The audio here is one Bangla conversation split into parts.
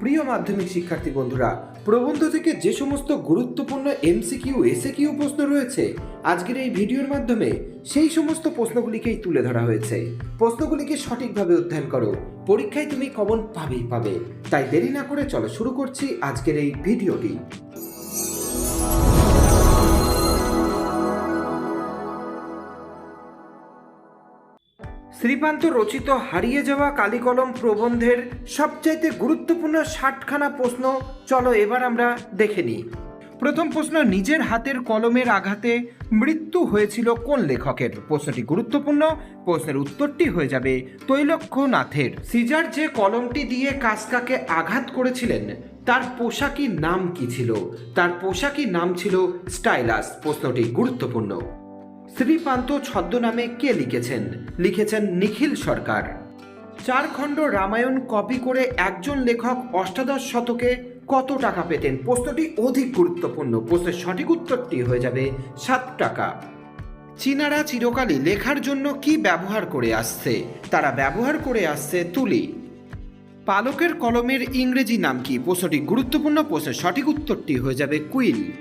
প্রিয় মাধ্যমিক শিক্ষার্থী বন্ধুরা, প্রবন্ধ থেকে যে সমস্ত গুরুত্বপূর্ণ এমসিকিউ, এসএকিউ প্রশ্ন রয়েছে, আজকের এই ভিডিওর মাধ্যমে সেই সমস্ত প্রশ্নগুলিকেই তুলে ধরা হয়েছে। প্রশ্নগুলিকে সঠিকভাবে অধ্যয়ন করো, পরীক্ষায় তুমি কমন পাবেই পাবে। তাই দেরি না করে চলো শুরু করছি আজকের এই ভিডিওটি। শ্রীপান্ত রচিত হারিয়ে যাওয়া কালিকলম প্রবন্ধের সবচাইতে গুরুত্বপূর্ণ ষাটখানা প্রশ্ন, চলো এবার আমরা দেখে নিই। প্রথম প্রশ্ন, নিজের হাতের কলমের আঘাতে মৃত্যু হয়েছিল কোন লেখকের? প্রশ্নটি গুরুত্বপূর্ণ, প্রশ্নের উত্তরটি হয়ে যাবে তৈলক্ষ্যনাথের। সিজার যে কলমটি দিয়ে কাসকাকে আঘাত করেছিলেন, তার পোশাকি নাম কি ছিল? তার পোশাকি নাম ছিল স্টাইলাস। প্রশ্নটি গুরুত্বপূর্ণ। শ্রীপান্ত ছদ্মনামে কে লিখেছেন? লিখেছেন নিখিল সরকার। চার খণ্ড রামায়ণ কপি করে একজন লেখক অষ্টাদশ শতকে কত টাকা পেতেন? প্রশ্নটি অধিক গুরুত্বপূর্ণ। প্রশ্নের সঠিক উত্তরটি হয়ে যাবে সাত টাকা। চীনারা চিরকালই লেখার জন্য কি ব্যবহার করে আসছে? তারা ব্যবহার করে আসছে তুলি। পালকের কলমের ইংরেজি নাম কি? প্রশ্নটি গুরুত্বপূর্ণ। প্রশ্নের সঠিক উত্তরটি হয়ে যাবে কুইল।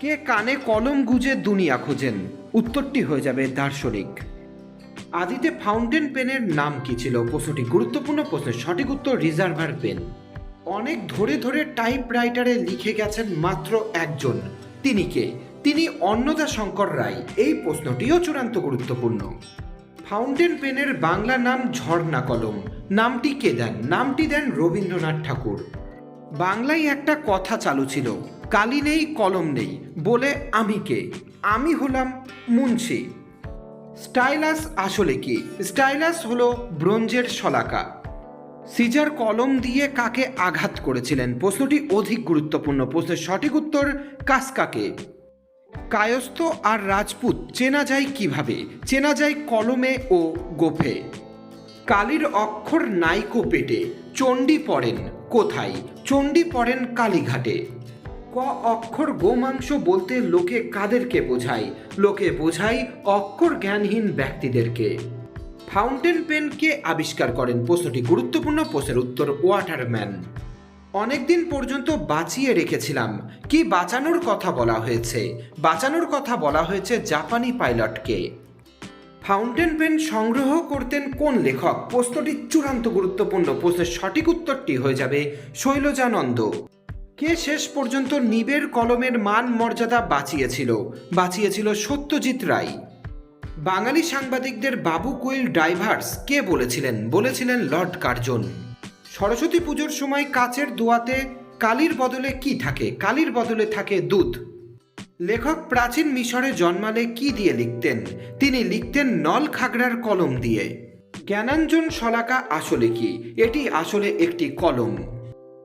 কে কানে কলম গুজে দুনিয়া খোঁজেন? উত্তরটি হয়ে যাবে দার্শনিক। আদিতে ফাউন্টেন পেনের নাম কি ছিল? প্রশ্নটি গুরুত্বপূর্ণ প্রশ্নের সঠিক উত্তর রিজার্ভার পেন। অনেক ধরে ধরে টাইপ রাইটারে লিখে গেছেন মাত্র একজন। তিনি কে? তিনি অন্নদা শঙ্কর রায়। এই প্রশ্নটিও চূড়ান্ত গুরুত্বপূর্ণ। ফাউন্টেন পেনের বাংলা নাম ঝর্ণা কলম। নামটি কে দেন? নামটি দেন রবীন্দ্রনাথ ঠাকুর। বাংলায় একটা কথা চালু ছিল, কালি নেই, কলম নেই, বলে আমি কে? আমি হলাম মুন্সি। স্টাইলাস আসলে কি? স্টাইলাস হলো ব্রোঞ্জের শলাকা। সিজার কলম দিয়ে কাকে আঘাত করেছিলেন? প্রশ্নটি অধিক গুরুত্বপূর্ণ। প্রশ্নের সঠিক উত্তর কাসকাকে। কায়স্থ আর রাজপুত চেনা যায় কীভাবে? চেনা যায় কলমে ও গোফে। কালির অক্ষর নাইকো পেটে। চণ্ডী পড়েন কোথায়? চণ্ডী পড়েন কালীঘাটে। ক অক্ষর গোমাংস বলতে লোকে কাদেরকে বোঝায়? লোকে বোঝায় অক্ষর জ্ঞানহীন ব্যক্তিদেরকে। ফাউন্টেন পেনকে আবিষ্কার করেন? প্রশ্নটি গুরুত্বপূর্ণ প্রশ্নের উত্তর ওয়াটারম্যান। অনেকদিন পর্যন্ত বাঁচিয়ে রেখেছিলাম। কি বাঁচানোর কথা বলা হয়েছে? বাঁচানোর কথা বলা হয়েছে জাপানি পাইলটকে। ফাউন্টেন পেন সংগ্রহ করতেন কোন লেখক? প্রশ্নটি চূড়ান্ত গুরুত্বপূর্ণ। প্রশ্নের সঠিক উত্তরটি হয়ে যাবে শৈলজানন্দ। কে শেষ পর্যন্ত নিবের কলমের মান মর্যাদা বাঁচিয়েছিল? বাঁচিয়েছিল সত্যজিৎ রায়। বাঙালি সাংবাদিকদের বাবু কোয়েল ডাইভার্স কে বলেছিলেন? বলেছিলেন লর্ড কার্জন। সরস্বতী পুজোর সময় কাচের দোয়াতে কালির বদলে কি থাকে? কালির বদলে থাকে দুধ। লেখক প্রাচীন মিশরে জন্মালে কি দিয়ে লিখতেন? তিনি লিখতেন নল খাগড়ার কলম দিয়ে। জ্ঞানাঞ্জন শলাকা আসলে কি? এটি আসলে একটি কলম।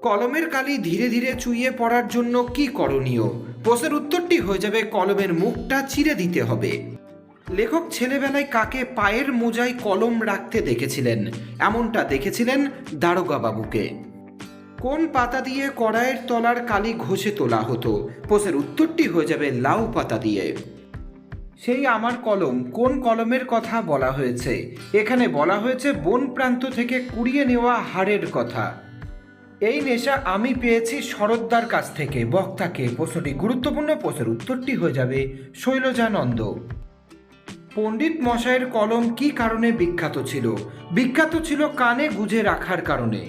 কলমের কালি ধীরে ধীরে চুইয়ে পড়ার জন্য কি করণীয়? প্রশ্নের উত্তরটি হয়ে যাবে, কলমের মুখটা চিরে দিতে হবে। লেখক ছেলেবেলায় কাকে পায়ের মোজায় কলম রাখতে দেখেছিলেন? এমনটা দেখেছিলেন দারোগা বাবুকে কোন পাতা দিয়ে কড়াইয়ের তলার কালি ঘষে তোলা হতো? প্রশ্নের উত্তরটি হয়ে যাবে লাউ পাতা দিয়ে। সেই আমার কলম কোন কলমের কথা বলা হয়েছে? এখানে বলা হয়েছে, বন প্রান্ত থেকে কুড়িয়ে নেওয়া হাড়ের কথা। এই নেশা আমি পেয়েছি শরৎদার কাছ থেকে। বক্তাকে প্রশ্নটি গুরুত্বপূর্ণ প্রশ্নের উত্তরটি হয়ে যাবে শৈলজানন্দ। পণ্ডিত মশাইয়ের কলম কি কারণে বিখ্যাত ছিল? বিখ্যাত ছিল কানে গুজে রাখার কারণে।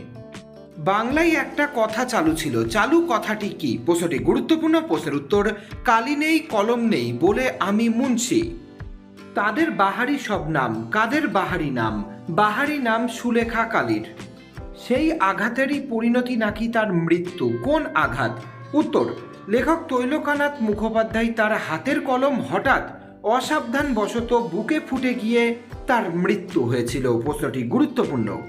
বাংলায় একটা কথা চালু ছিল। চালু কথাটি কি? প্রশ্নটি গুরুত্বপূর্ণ প্রশ্নের উত্তর, কালি নেই, কলম নেই বলে আমি মুন্সি তাদের বাহারি সব নাম, কাদের বাহারি নাম? বাহারি নাম সুলেখা কালীর। সেই আঘাতেরই পরিণতি নাকি তার মৃত্যু? কোন আঘাত? উত্তর, লেখক তৈলকানাথ মুখোপাধ্যায় তার হাতের কলম হঠাৎ অসাবধান বশত বুকে ফুটে গিয়ে তার মৃত্যু হয়েছিল। প্রশ্নটি গুরুত্বপূর্ণ।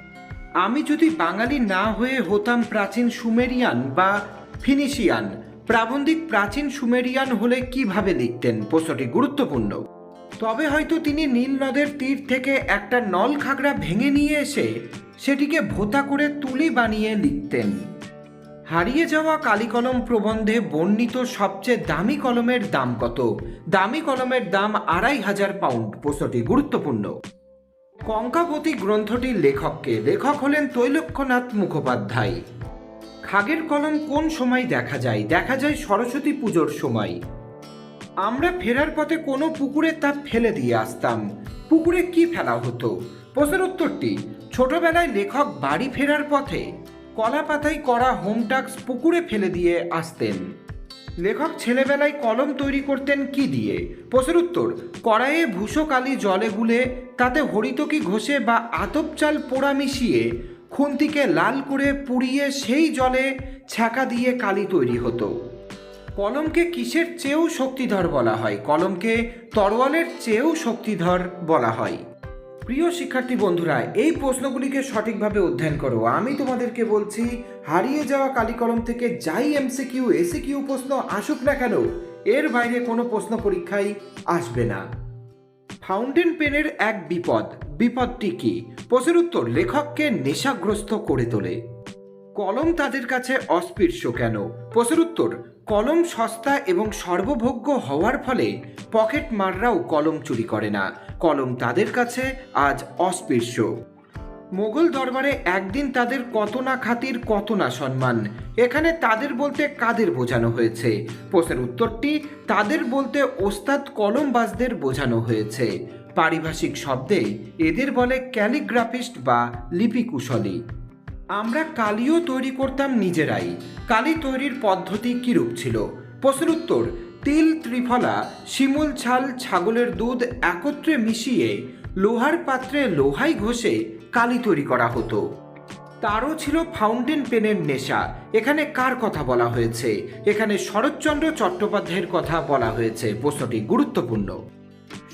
আমি যদি বাঙালি না হয়ে হতাম প্রাচীন সুমেরিয়ান বা ফিনিশিয়ান, প্রাবন্ধিক প্রাচীন সুমেরিয়ান হলে কীভাবে লিখতেন? প্রশ্নটি গুরুত্বপূর্ণ। তবে হয়তো তিনি নীল নদের তীর থেকে একটা নল খাগড়া ভেঙে নিয়ে এসে সেটিকে ভোতা করে তুলি বানিয়ে লিখতেন। হারিয়ে যাওয়া কালিকলম প্রবন্ধে বর্ণিত সবচেয়ে দামি কলমের দাম কত? দামি কলমের দাম আড়াই হাজার পাউন্ড, প্রশ্নটি গুরুত্বপূর্ণ। কঙ্কাবতী গ্রন্থটির লেখককে, লেখক হলেন তৈলক্ষ্যনাথ মুখোপাধ্যায়। খাগের কলম কোন সময় দেখা যায়? দেখা যায় সরস্বতী পুজোর সময়। আমরা ফেরার পথে কোনো পুকুরে তা ফেলে দিয়ে আসতাম। পুকুরে কি ফেলা হতো? প্রশ্নের উত্তরটি, ছোটবেলায় লেখক বাড়ি ফেরার পথে কলা পাতায় করা হোম টাস্ক পুকুরে ফেলে দিয়ে আসতেন। লেখক ছেলেবেলায় কলম তৈরি করতেন কি দিয়ে? প্রশ্নের উত্তর, কড়াইয়ে ভূষো কালি জলে গুলে তাতে হরিতকি ঘষে বা আতপ চাল পোড়া মিশিয়ে খুন্তিকে লাল করে পুড়িয়ে সেই জলে ছ্যাঁকা দিয়ে কালি তৈরি হতো। কলমকে কিসের চেয়েও শক্তিধর বলা হয়? কলমকে তরোয়ালের চেয়েও শক্তিধর বলা হয়। প্রিয় শিক্ষার্থী বন্ধুরা, এই প্রশ্নগুলিকে সঠিকভাবে অধ্যয়ন করো। আমি তোমাদেরকে বলছি, হারিয়ে যাওয়া কালি কলম থেকে যাই এমসিকিউ এসিকিউ প্রশ্ন আসুক না কেন, এর বাইরে কোনো প্রশ্ন পরীক্ষায় আসবে না। ফাউন্টেন পেনের এক বিপদ। বিপদটি কি? প্রশ্নের উত্তর, লেখককে নেশাগ্রস্ত করে তোলে। কলম তাদের কাছে অস্পৃশ্য কেন? প্রশ্নের উত্তর কলম সস্তা এবং সর্বভোগ্য হওয়ার ফলে পকেট মাররাও কলম চুরি করে না। কলম তাদের কাছে আজ অস্পৃশ্য। মোগল দরবারে একদিন তাদের কত না খাতির, কত না সম্মান। এখানে তাদের বলতে কাদের বোঝানো হয়েছে? প্রশ্নের উত্তরটি, তাদের বলতে ওস্তাদ কলমবাজদের বোঝানো হয়েছে। পারিভাষিক শব্দে এদের বলে ক্যালিগ্রাফিস্ট বা লিপিকুশলী। আমরা কালিও তৈরি করতাম নিজেরাই। কালি তৈরির পদ্ধতি কিরূপ ছিল? প্রশ্নের উত্তর, তিল, ত্রিফলা, শিমুল, ছাল, ছাগলের দুধ একত্রে মিশিয়ে লোহার পাত্রে লোহাই ঘষে কালি তৈরি করা হতো। তারও ছিল ফাউন্টেন পেনের নেশা। এখানে কার কথা বলা হয়েছে? এখানে শরৎচন্দ্র চট্টোপাধ্যায়ের কথা বলা হয়েছে। প্রশ্নটি গুরুত্বপূর্ণ।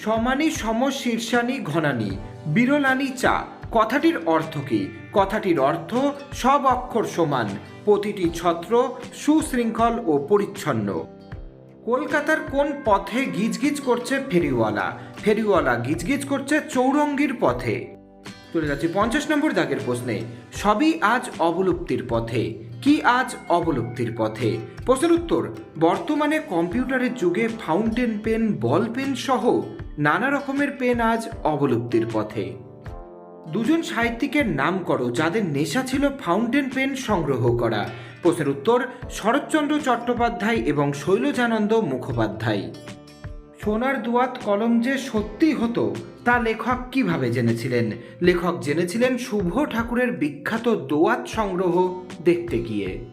সমানি সম শীর্ষানি ঘনানি বিরলানি চা কথাটির অর্থ কি? কথাটির অর্থ সব অক্ষর সমান, প্রতিটি ছত্র সুশৃঙ্খল ও পরিচ্ছন্ন। কলকাতার কোন পথে গিজগিজ করছে ফেরিওয়ালা? ফেরিওয়ালা গিজগিজ করছে চৌরঙ্গির পথে। চলে যাচ্ছি পঞ্চাশ নম্বর দাগের প্রশ্নে। সবই আজ অবলুপ্তির পথে। কি আজ অবলুপ্তির পথে? প্রশ্নের উত্তর, বর্তমানে কম্পিউটারের যুগে ফাউন্টেন পেন, বল পেন সহ নানা রকমের পেন আজ অবলুপ্তির পথে। দুজন সাহিত্যিকের নাম করো যাদের নেশা ছিল ফাউন্টেন পেন সংগ্রহ করা। প্রশ্নের উত্তর, শরৎচন্দ্র চট্টোপাধ্যায় এবং শৈলজানন্দ মুখোপাধ্যায়। সোনার দুয়াত কলম যে সত্যি হতো, তা লেখক কীভাবে জেনেছিলেন? লেখক জেনেছিলেন শুভ ঠাকুরের বিখ্যাত দোয়াত সংগ্রহ দেখতে গিয়ে।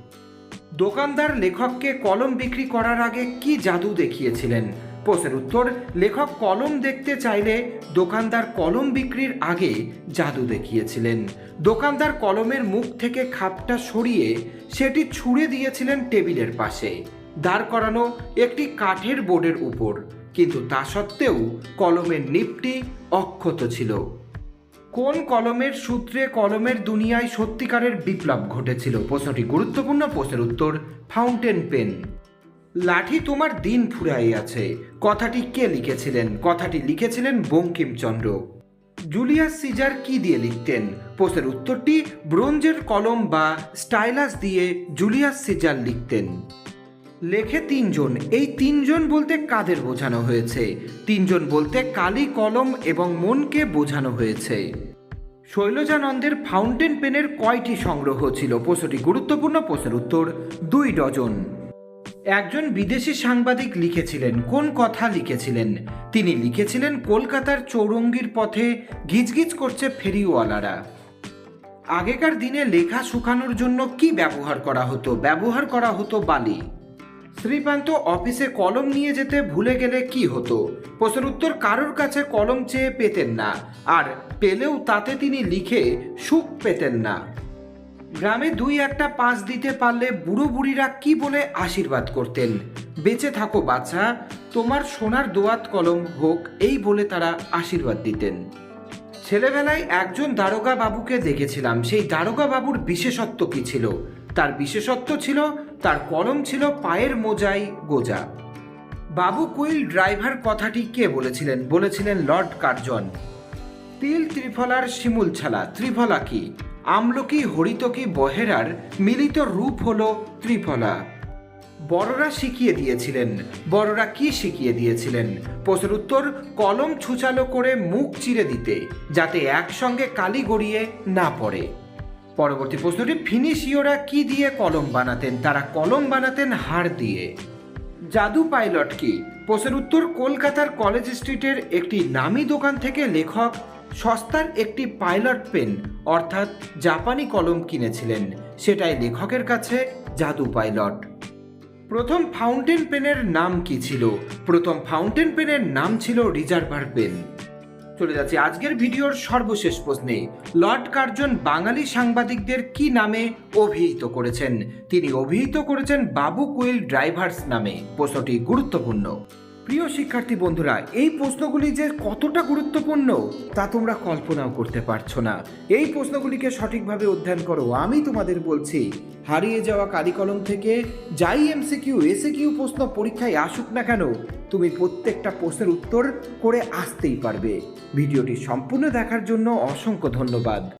দোকানদার লেখককে কলম বিক্রি করার আগে কি জাদু দেখিয়েছিলেন? প্রশ্নের উত্তর, লেখক কলম দেখতে চাইলে দোকানদার কলম বিক্রির আগে জাদু দেখিয়েছিলেন। দোকানদার কলমের মুখ থেকে খাপটা সরিয়ে সেটি ছুঁড়ে দিয়েছিলেন টেবিলের পাশে। দাঁড় করানো একটি কাঠের বোর্ডের উপর। কিন্তু তা সত্ত্বেও কলমের নিপটি অক্ষত ছিল। কোন কলমের সূত্রে কলমের দুনিয়ায় সত্যিকারের বিপ্লব ঘটেছিল? প্রশ্নটি গুরুত্বপূর্ণ। প্রশ্নের উত্তর, ফাউন্টেন পেন। লাঠি তোমার দিন ফুরাই আছে। কথাটি কে লিখেছিলেন? কথাটি লিখেছিলেন বঙ্কিমচন্দ্র। জুলিয়াস সিজার কি দিয়ে লিখতেন? প্রশ্নের উত্তরটি ব্রোঞ্জের কলম বা স্টাইলাস দিয়ে জুলিয়াস সিজার লিখতেন। লেখে তিনজন। এই তিনজন বলতে কাদের বোঝানো হয়েছে? তিনজন বলতে কালি কলম এবং মনকে বোঝানো হয়েছে। শৈলজানন্দের ফাউন্টেন পেনের কয়টি সংগ্রহ ছিল? প্রশ্নটি গুরুত্বপূর্ণ, প্রশ্নের উত্তর দুই ডজন। একজন বিদেশি সাংবাদিক লিখেছিলেন, কোন কথা লিখেছিলেন? তিনি লিখেছিলেন, কলকাতার চৌরঙ্গির পথে গিজগিজ করছে ফেরিওয়ালারা। আগেকার দিনে লেখা শুকানোর জন্য কি ব্যবহার করা হতো? ব্যবহার করা হতো বালি। শ্রীকান্ত অফিসে কলম নিয়ে যেতে ভুলে গেলে কি হতো? প্রশ্নের উত্তর কারোর কাছে কলম চেয়ে পেতেন না, আর পেলেও তাতে তিনি লিখে সুখ পেতেন না। গ্রামে দুই একটা পাঁচ দিতে পারলে বুড়ো বুড়িরা কি বলে আশীর্বাদ করতেন? বেঁচে থাকো বাচ্চা তোমার সোনার দোয়াত কলম হোক, এই বলে তারা আশীর্বাদ দিতেন। ছেলেবেলায় একজন দারোগা বাবুকে দেখেছিলাম, সেই দারোগা বাবুর বিশেষত্ব কি ছিল? তার বিশেষত্ব ছিল, তার কলম ছিল পায়ের মোজাই গোজা। বাবু কুইল ড্রাইভার কথাটি কে বলেছিলেন? বলেছিলেন লর্ড কার্জন। তিল ত্রিফলার শিমুল ছালা, ত্রিফলা কি? আমলকি, হরিতকি, বহেরার মিলিত রূপ হল ত্রিফলা। বড়রা শিখিয়ে দিয়েছিলেন। বড়রা কি শিখিয়ে দিয়েছিলেন? প্রশ্নের উত্তর, কলম ছুচালো করে মুখ চিরে দিতে, যাতে একসঙ্গে কালি গড়িয়ে না পড়ে। পরবর্তী প্রশ্নটি ফিনিশিওরা কি দিয়ে কলম বানাতেন? তারা কলম বানাতেন হাড় দিয়ে। জাদু পাইলট কি? প্রশ্নের উত্তর, কলকাতার কলেজ স্ট্রিটের একটি নামী দোকান থেকে লেখক সস্তার একটি পাইলট পেন, অর্থাৎ জাপানি কলম কিনেছিলেন। সেটাই লেখকের কাছে জাদু পাইলট। প্রথম ফাউন্টেন পেনের নাম কি ছিল? প্রথম ফাউন্টেন পেনের নাম ছিল রিজার্ভার পেন। চলে যাচ্ছি আজকের ভিডিওর সর্বশেষ প্রশ্নে। লর্ড কার্জন বাঙালি সাংবাদিকদের কি নামে অভিহিত করেছেন? তিনি অভিহিত করেছেন বাবু কুইল ড্রাইভার্স নামে। প্রশ্নটি গুরুত্বপূর্ণ। প্রিয় শিক্ষার্থী বন্ধুরা, এই প্রশ্নগুলি যে কতটা গুরুত্বপূর্ণ তা তোমরা কল্পনাও করতে পারছ না। এই প্রশ্নগুলিকে সঠিকভাবে অধ্যয়ন করো। আমি তোমাদের বলছি, হারিয়ে যাওয়া কালিকলম থেকে যাই এমসিকিউ এসিকিউ প্রশ্ন পরীক্ষায় আসুক না কেন, তুমি প্রত্যেকটা প্রশ্নের উত্তর করে আসতেই পারবে। ভিডিওটি সম্পূর্ণ দেখার জন্য অসংখ্য ধন্যবাদ।